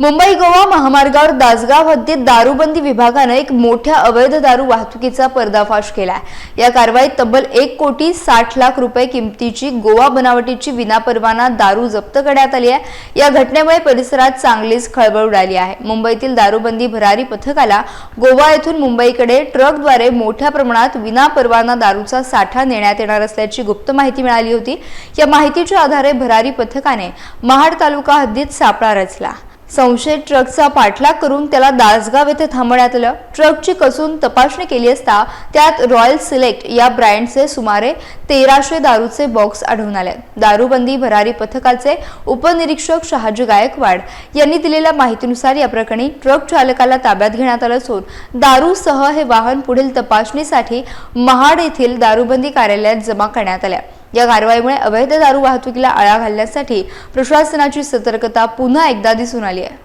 मुंबई गोवा महामार्गावर दासगाव हद्दीत दारूबंदी विभागानं एक मोठ्या अवैध दारू वाहतुकीचा पर्दाफाश केलाय. या कारवाईत तब्बल एक कोटी साठ लाख रुपये किमतीची गोवा बनावटीची विनापरवाना दारू जप्त करण्यात आली आहे. या घटनेमुळे परिसरात चांगलीच खळबळ उडाली आहे. मुंबईतील दारूबंदी भरारी पथकाला गोवा येथून मुंबईकडे ट्रकद्वारे मोठ्या प्रमाणात विनापरवाना दारूचा साठा नेण्यात येणार असल्याची गुप्त माहिती मिळाली होती. या माहितीच्या आधारे भरारी पथकाने महाड तालुका हद्दीत सापळा रचला. संशयित ट्रकचा पाठलाग करून त्याला दासगाव येथे थांबवण्यात आलं. ट्रकची कसून तपासणी केली असता त्यात रॉयल सिलेक्ट या ब्रँडचे सुमारे तेराशे दारूचे बॉक्स आढळून आले. दारूबंदी भरारी पथकाचे उपनिरीक्षक शहाजी गायकवाड यांनी दिलेल्या माहितीनुसार या प्रकरणी ट्रक चालकाला ताब्यात घेण्यात आलं असून दारूसह हे वाहन पुढील तपासणीसाठी महाड येथील दारूबंदी कार्यालयात जमा करण्यात आल्या. या कारवाईमुळे अवैध दारू वाहतुकीला आळा घालण्यासाठी प्रशासनाची सतर्कता पुन्हा एकदा दिसून आली आहे.